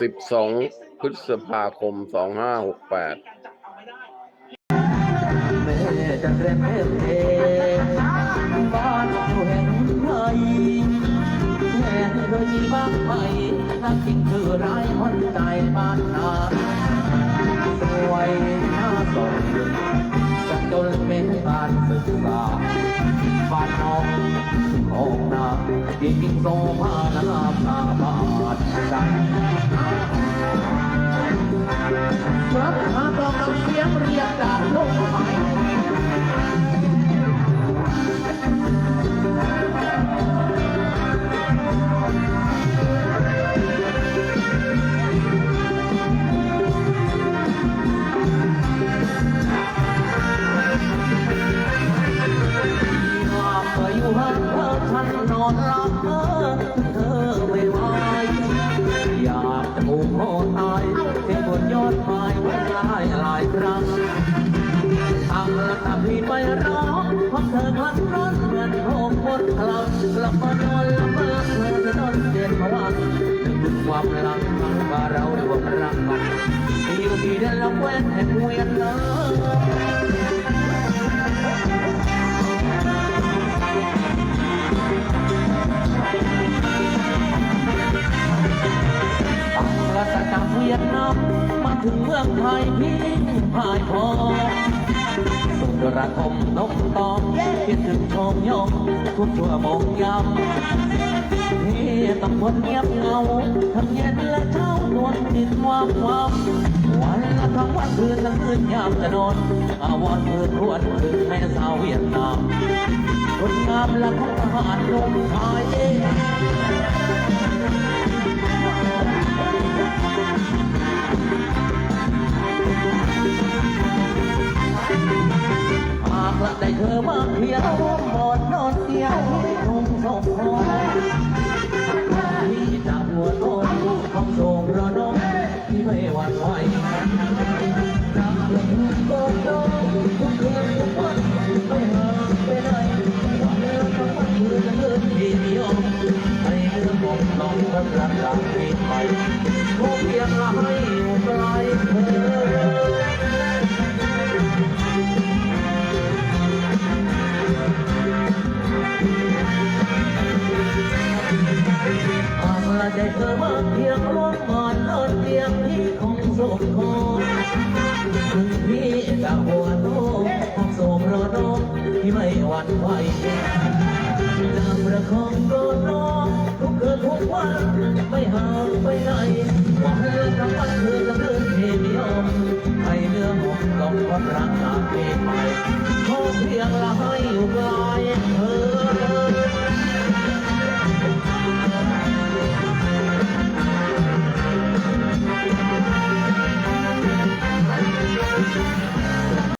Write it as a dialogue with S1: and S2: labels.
S1: สิบสองพฤษภาคมสองห้าหกแปด
S2: บ้านองไทยแม่เคยมีบ้างไหมนักจริงคือก จริงโซภานาภาบาดใจ ฉันนอนรักเธอเธอไม่ไหวอยากจะผูกคอตายเสียบนยอดไม้ไว้หลายหลายครั้งทำและทำพี่ไม่ร้องเพราะเธอคลั่งร้อนเหมือนโคมหมดพลังกลับมานอนละเมอเธอจะนอนเสียนพวังถึงความหลังว่าเรารวมรักกันที่อยู่ที่เดินละแวกแห่งเวียนเลย ถึงเมืองไทยพี่พ่ายพอสุดระทมนกตองคิดถึงชมยงทุกชั่วโมงยามพี่ต้องคนเงียบเงาทั้งเย็นและเช้านวลดินวามความวันละทั้งวันคืนทั้งคืนยามจะนอนอาวรณ์มือครวญถึงแม่สาวเวียดนามคนงามและของทหารลงไทย ได้เธอมาเพียงร่วมหมอนนอนเตียงนุ่งสมพรที่จะหัวโตของโศกระนมที่ไม่หวั่นไหวรักเลยโกโก้ทุกคืนทุกวันไม่ห่างไปไหนวันเดินทั้งวันคืนจะเดินที่เดียวให้เรื่องของน้องคนรักจากปีใหม่ขอเพียงละให้อยู่ไกลเธอ ได้เธอมาเพียงร่วมก่อนนอนเตียงที่ของโสมคอถึงพี่จะหัวโตของโสมรอน้องที่ไม่หวั่นไหวจำประคองรอน้องทุกคืนทุกวันไม่ห่างไปไหนหวังเรื่องทั้งวันคืนทั้งคืนที่ไม่ยมให้เนื้อหอมลงความรักจากเพลงใหม่ขอเพียงละให้อยู่ไกล